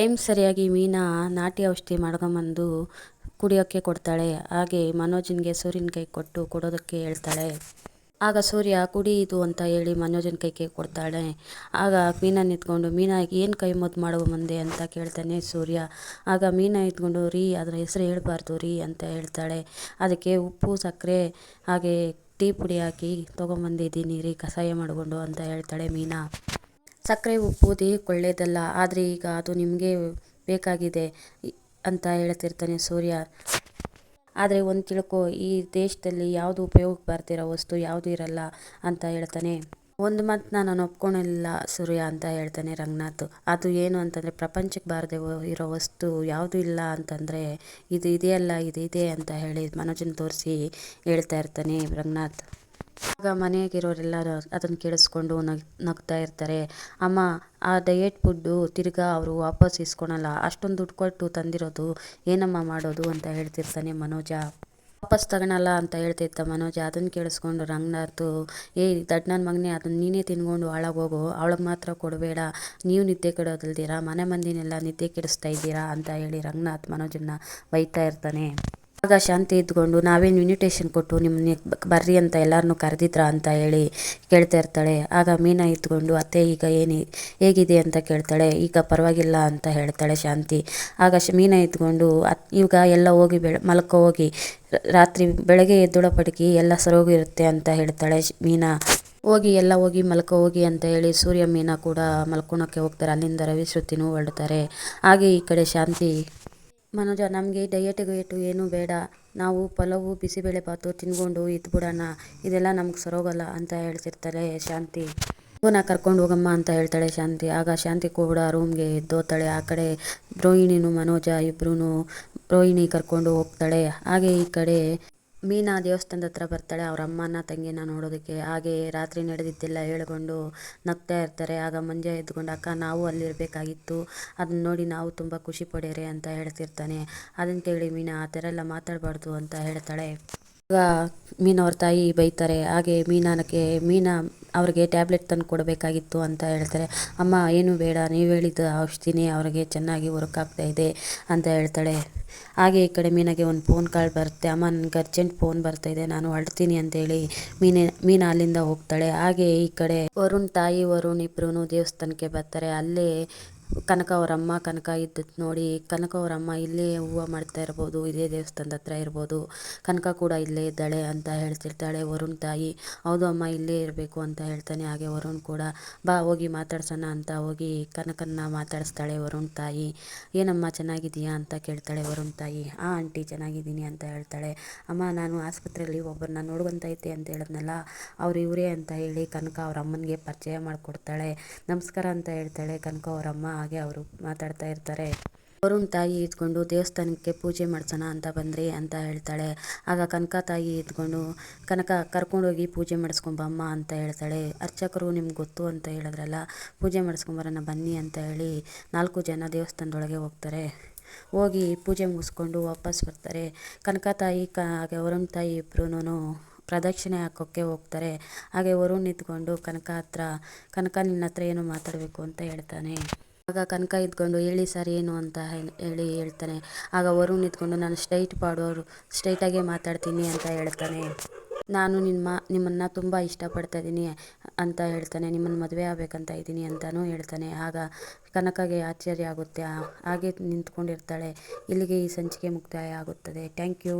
Time ಸರಿಯಾಗಿ ಮೀನಾ ನಾಟಿ ಔಷಧಿ ಮಾಡ್ಕೊಂಬಂದು ಕುಡಿಯೋಕ್ಕೆ ಕೊಡ್ತಾಳೆ. ಹಾಗೆ ಮನೋಜನ್ಗೆ ಸೂರ್ಯನ ಕೈ ಕೊಟ್ಟು ಕೊಡೋದಕ್ಕೆ ಹೇಳ್ತಾಳೆ. ಆಗ ಸೂರ್ಯ, ಕುಡಿ ಇದು ಅಂತ ಹೇಳಿ ಮನೋಜನ ಕೈಗೆ ಕೊಡ್ತಾಳೆ. ಆಗ ಮೀನಾ ನಿಂತ್ಕೊಂಡು, ಮೀನಾ, ಏನು ಕೈ ಮದ್ದು ಮಾಡುವ ಮುಂದೆ? ಅಂತ ಕೇಳ್ತಾನೆ ಸೂರ್ಯ. ಆಗ ಮೀನಾ ಇದ್ಕೊಂಡು ರೀ, ಅದರ ಹೆಸರು ಹೇಳ್ಬಾರ್ದು, ರೀ ಅಂತ ಹೇಳ್ತಾಳೆ. ಅದಕ್ಕೆ ಉಪ್ಪು, ಸಕ್ಕರೆ, ಹಾಗೆ ಟೀ ಪುಡಿ ಹಾಕಿ ತೊಗೊಂಬಂದಿದ್ದೀನಿ, ರೀ, ಕಷಾಯ ಮಾಡಿಕೊಂಡು ಅಂತ ಹೇಳ್ತಾಳೆ ಮೀನಾ. ಸಕ್ಕರೆ ಉಪ್ಪು ದೇಹಕ್ಕೆ ಒಳ್ಳೆಯದಲ್ಲ ಆದರೆ ಈಗ ಅದು ನಿಮಗೆ ಬೇಕಾಗಿದೆ ಅಂತ ಹೇಳ್ತಿರ್ತಾನೆ ಸೂರ್ಯ. ಆದರೆ ಒಂದು ತಿಳ್ಕೊ, ಈ ದೇಶದಲ್ಲಿ ಯಾವುದು ಉಪಯೋಗಕ್ಕೆ ಬರ್ತಿರೋ ವಸ್ತು ಯಾವುದು ಇರಲ್ಲ ಅಂತ ಹೇಳ್ತಾನೆ. ಒಂದು ಮತ್ ನಾನು ಒಪ್ಕೊಳಲ್ಲ ಸೂರ್ಯ ಅಂತ ಹೇಳ್ತಾನೆ ರಂಗನಾಥ್. ಅದು ಏನು ಅಂತಂದರೆ, ಪ್ರಪಂಚಕ್ಕೆ ಬಾರದೆ ಇರೋ ವಸ್ತು ಯಾವುದು ಇಲ್ಲ ಅಂತಂದರೆ, ಇದು ಇದೆಯಲ್ಲ, ಇದು ಇದೆ ಅಂತ ಹೇಳಿ ಮನೋಜನ್ ತೋರಿಸಿ ಹೇಳ್ತಾ ಇರ್ತಾನೆ ರಂಗನಾಥ್. ಆಗ ಮನೆಯಾಗಿರೋರೆಲ್ಲರೂ ಅದನ್ನು ಕೇಳಿಸ್ಕೊಂಡು ನಗ್, ನಗ್ತಾ ಇರ್ತಾರೆ. ಅಮ್ಮ, ಆ ಡಯೆಟ್ ಫುಡ್ಡು ತಿರ್ಗಾ ಅವರು ವಾಪಸ್ ಇಸ್ಕೊಳಲ್ಲ, ಅಷ್ಟೊಂದು ದುಡ್ಡು ಕೊಟ್ಟು ತಂದಿರೋದು ಏನಮ್ಮ ಮಾಡೋದು ಅಂತ ಹೇಳ್ತಿರ್ತಾನೆ ಮನೋಜ. ವಾಪಸ್ ತಗೊಳಲ್ಲ ಅಂತ ಹೇಳ್ತಿದ್ದ ಮನೋಜ ಅದನ್ನು ಕೇಳಿಸ್ಕೊಂಡು ರಂಗನಾಥ್ ಏ ದಡ್ ನನ್ನ ಮಗನೇ ಅದನ್ನು ನೀನೇ ತಿನ್ಕೊಂಡು ಹಾಳಾಗೋಗು, ಅವಳಿಗೆ ಮಾತ್ರ ಕೊಡಬೇಡ, ನೀವು ನಿದ್ದೆ ಕೆಡೋದಲ್ದಿರಾ, ಮನೆ ಮಂದಿನೆಲ್ಲ ನಿದ್ದೆ ಕೆಡಿಸ್ತಾ ಇದ್ದೀರಾ ಅಂತ ಹೇಳಿ ರಂಗನಾಥ್ ಮನೋಜನ್ನ ಬೈತಾ ಇರ್ತಾನೆ. ಆಗ ಶಾಂತಿ ಇದ್ಕೊಂಡು ನಾವೇನು ಇನ್ವಿಟೇಷನ್ ಕೊಟ್ಟು ನಿಮ್ಮನ್ನ ಬರ್ರಿ ಅಂತ ಎಲ್ಲರನ್ನೂ ಕರೆದಿದ್ರ ಅಂತ ಹೇಳಿ ಕೇಳ್ತಾ ಇರ್ತಾಳೆ. ಆಗ ಮೀನಾ ಇದ್ಕೊಂಡು ಅತ್ತೆ, ಈಗ ಏನು, ಹೇಗಿದೆ ಅಂತ ಕೇಳ್ತಾಳೆ. ಈಗ ಪರವಾಗಿಲ್ಲ ಅಂತ ಹೇಳ್ತಾಳೆ ಶಾಂತಿ. ಆಗ ಶ, ಮೀನಾ ಇದ್ಕೊಂಡು ಅತ್, ಈಗ ಎಲ್ಲ ಹೋಗಿ ಬೆಳ, ಮಲ್ಕೋ ಹೋಗಿ. ರಾತ್ರಿ ಬೆಳಗ್ಗೆ ಎದ್ದೊಳಪಡಿಕೆ ಎಲ್ಲ ಸರೋಗಿರುತ್ತೆ ಅಂತ ಹೇಳ್ತಾಳೆ ಮೀನಾ. ಹೋಗಿ ಎಲ್ಲ ಹೋಗಿ ಮಲ್ಕೋ ಹೋಗಿ ಅಂತ ಹೇಳಿ ಸೂರ್ಯ ಮೀನಾ ಕೂಡ ಮಲ್ಕೊಳಕ್ಕೆ ಹೋಗ್ತಾರೆ. ಅಲ್ಲಿಂದ ರವಿ ಶ್ರುತಿನೂ ಹೊರಡ್ತಾರೆ ಹಾಗೆ ಈ ಕಡೆ ಶಾಂತಿ ಮನೋಜ, ನಮಗೆ ಡಯಟ್ ಗಯಟು ಏನೂ ಬೇಡ. ನಾವು ಪಲಾವು ಬಿಸಿಬೇಳೆಭಾತು ತಿನ್ಕೊಂಡು ಇದ್ಬಿಡೋಣ ಇದೆಲ್ಲ ನಮ್ಗೆ ಸರೋಗಲ್ಲ ಅಂತ ಹೇಳ್ತಿರ್ತಾರೆ ಶಾಂತಿ. ಮಗುನ ಕರ್ಕೊಂಡು ಹೋಗಮ್ಮ ಅಂತ ಹೇಳ್ತಾಳೆ ಶಾಂತಿ. ಆಗ ಶಾಂತಿ ಕೂಡ ರೂಮ್ಗೆ ಎದ್ದೋತಾಳೆ. ಆ ಕಡೆ ರೋಹಿಣಿನೂ ಮನೋಜ ಇಬ್ಬರೂ ರೋಹಿಣಿ ಕರ್ಕೊಂಡು ಹೋಗ್ತಾಳೆ. ಹಾಗೆ ಈ ಕಡೆ ಮೀನಾ ದೇವಸ್ಥಾನದ ಹತ್ರ ಬರ್ತಾಳೆ, ಅವ್ರ ಅಮ್ಮನ ತಂಗಿನ ನೋಡೋದಕ್ಕೆ. ಹಾಗೆ ರಾತ್ರಿ ನಡೆದಿದ್ದೆಲ್ಲ ಹೇಳ್ಕೊಂಡು ನಗ್ತಾ ಇರ್ತಾರೆ. ಆಗ ಮಂಜ ಎದ್ಕೊಂಡು ಅಕ್ಕ, ನಾವು ಅಲ್ಲಿರಬೇಕಾಗಿತ್ತು. ಅದನ್ನ ನೋಡಿ ನಾವು ತುಂಬ ಖುಷಿ ಪಡೇರೆ ಅಂತ ಹೇಳ್ತಿರ್ತಾನೆ. ಅದನ್ನು ಕೇಳಿ ಮೀನಾ, ಆ ಥರ ಎಲ್ಲ ಮಾತಾಡಬಾರ್ದು ಅಂತ ಹೇಳ್ತಾಳೆ. ಆಗ ಮೀನು ಅವ್ರ ತಾಯಿ ಬೈತಾರೆ, ಹಾಗೆ ಮೀನಾನಕ್ಕೆ ಮೀನಾ ಅವ್ರಿಗೆ ಟ್ಯಾಬ್ಲೆಟ್ ತಂದು ಕೊಡಬೇಕಾಗಿತ್ತು ಅಂತ ಹೇಳ್ತಾರೆ. ಅಮ್ಮ, ಏನು ಬೇಡ, ನೀವು ಹೇಳಿದ ಔಷಧಿನೇ ಅವ್ರಿಗೆ ಚೆನ್ನಾಗಿ ವರ್ಕ್ ಆಗ್ತಾ ಇದೆ ಅಂತ ಹೇಳ್ತಾಳೆ. ಹಾಗೆ ಈ ಕಡೆ ಮೀನಾಗೆ ಒಂದು ಫೋನ್ ಕಾಲ್ ಬರುತ್ತೆ. ಅಮ್ಮ, ನನಗೆ ಅರ್ಜೆಂಟ್ ಫೋನ್ ಬರ್ತಾ ಇದೆ, ನಾನು ಹೊರಡ್ತೀನಿ ಅಂತೇಳಿ ಮೀನೆ, ಮೀನ ಅಲ್ಲಿಂದ ಹೋಗ್ತಾಳೆ. ಹಾಗೆ ಈ ಕಡೆ ವರುಣ್, ತಾಯಿ ವರುಣ್ ಇಬ್ಬರೂ ದೇವಸ್ಥಾನಕ್ಕೆ ಬರ್ತಾರೆ. ಅಲ್ಲೇ ಕನಕ ಅವರಮ್ಮ, ಕನಕ ಇದ್ದದ್ದು ನೋಡಿ ಕನಕ ಅವರಮ್ಮ ಇಲ್ಲೇ ಹೂವು ಮಾಡ್ತಾ ಇರ್ಬೋದು, ಇದೇ ದೇವಸ್ಥಾನದ ಹತ್ರ ಇರ್ಬೋದು. ಕನಕ ಕೂಡ ಇಲ್ಲೇ ಇದ್ದಾಳೆ ಅಂತ ಹೇಳ್ತಿರ್ತಾಳೆ ವರುಣ್ ತಾಯಿ. ಹೌದು ಅಮ್ಮ, ಇಲ್ಲೇ ಇರಬೇಕು ಅಂತ ಹೇಳ್ತಾನೆ, ಹಾಗೆ ವರುಣ್ ಕೂಡ. ಬಾ, ಹೋಗಿ ಮಾತಾಡ್ಸೋಣ ಅಂತ ಹೋಗಿ ಕನಕನ್ನ ಮಾತಾಡಿಸ್ತಾಳೆ ವರುಣ್ ತಾಯಿ. ಏನಮ್ಮ ಚೆನ್ನಾಗಿದೀಯಾ ಅಂತ ಕೇಳ್ತಾಳೆ ವರುಣ್ ತಾಯಿ. ಆ, ಆಂಟಿ, ಚೆನ್ನಾಗಿದ್ದೀನಿ ಅಂತ ಹೇಳ್ತಾಳೆ. ಅಮ್ಮ, ನಾನು ಆಸ್ಪತ್ರೆಯಲ್ಲಿ ಒಬ್ಬರನ್ನ ನೋಡ್ಕೊಂತೈತೆ ಅಂತ ಹೇಳಿದ್ನಲ್ಲ, ಅವ್ರು ಇವರೇ ಅಂತ ಹೇಳಿ ಕನಕ ಅವ್ರ ಅಮ್ಮನಿಗೆ ಪರಿಚಯ ಮಾಡಿಕೊಡ್ತಾಳೆ. ನಮಸ್ಕಾರ ಅಂತ ಹೇಳ್ತಾಳೆ ಕನಕ ಅವ್ರ ಅಮ್ಮ ಹಾಗೆ ಅವರು ಮಾತಾಡ್ತಾ ಇರ್ತಾರೆ. ವರುಣ್ ತಾಯಿ ಇದ್ಕೊಂಡು ದೇವಸ್ಥಾನಕ್ಕೆ ಪೂಜೆ ಮಾಡ್ಸೋಣ ಅಂತ ಬಂದ್ರಿ ಅಂತ ಹೇಳ್ತಾಳೆ. ಆಗ ಕನಕ ತಾಯಿ ಇದ್ಕೊಂಡು, ಕನಕ, ಕರ್ಕೊಂಡೋಗಿ ಪೂಜೆ ಮಾಡಿಸ್ಕೊಂಬಮ್ಮ ಅಂತ ಹೇಳ್ತಾಳೆ. ಅರ್ಚಕರು ನಿಮ್ಗೆ ಗೊತ್ತು ಅಂತ ಹೇಳಿದ್ರಲ್ಲ, ಪೂಜೆ ಮಾಡಿಸ್ಕೊಂಬರೋಣ ಬನ್ನಿ ಅಂತ ಹೇಳಿ ನಾಲ್ಕು ಜನ ದೇವಸ್ಥಾನದೊಳಗೆ ಹೋಗ್ತಾರೆ. ಹೋಗಿ ಪೂಜೆ ಮುಗಿಸ್ಕೊಂಡು ವಾಪಸ್ ಬರ್ತಾರೆ. ಕನಕ ತಾಯಿ, ಕ, ಹಾಗೆ ವರುಣ್ ತಾಯಿ ಇಬ್ಬರೂ ಪ್ರದಕ್ಷಿಣೆ ಹಾಕೋಕ್ಕೆ ಹೋಗ್ತಾರೆ. ಹಾಗೆ ವರುಣ್ ನಿಂತ್ಕೊಂಡು, ಕನಕ ಹತ್ರ, ಕನಕ ನಿನ್ನ ಹತ್ರ ಏನು ಮಾತಾಡಬೇಕು ಅಂತ ಹೇಳ್ತಾನೆ. ಆಗ ಕನಕ ಇದ್ಕೊಂಡು ಹೇಳಿ ಸರ್, ಏನು ಅಂತ ಹೇಳಿ ಹೇಳ್ತಾನೆ. ಆಗ ವರುಣ್ ಇದ್ಕೊಂಡು ನಾನು ಸ್ಟ್ರೈಟ್ ಪಾಡೋರು ಸ್ಟ್ರೈಟಾಗೇ ಮಾತಾಡ್ತೀನಿ ಅಂತ ಹೇಳ್ತಾನೆ. ನಾನು ನಿಮ್ಮ ನಿಮ್ಮನ್ನು ತುಂಬ ಇಷ್ಟಪಡ್ತಾ ಇದ್ದೀನಿ ಅಂತ ಹೇಳ್ತಾನೆ. ನಿಮ್ಮನ್ನು ಮದುವೆ ಆಗಬೇಕಂತ ಇದ್ದೀನಿ ಅಂತಲೂ ಹೇಳ್ತಾನೆ. ಆಗ ಕನಕಗೆ ಆಶ್ಚರ್ಯ ಆಗುತ್ತೆ. ಹಾಗೆ ನಿಂತ್ಕೊಂಡಿರ್ತಾಳೆ. ಇಲ್ಲಿಗೆ ಈ ಸಂಚಿಕೆ ಮುಕ್ತಾಯ ಆಗುತ್ತದೆ. Thank you.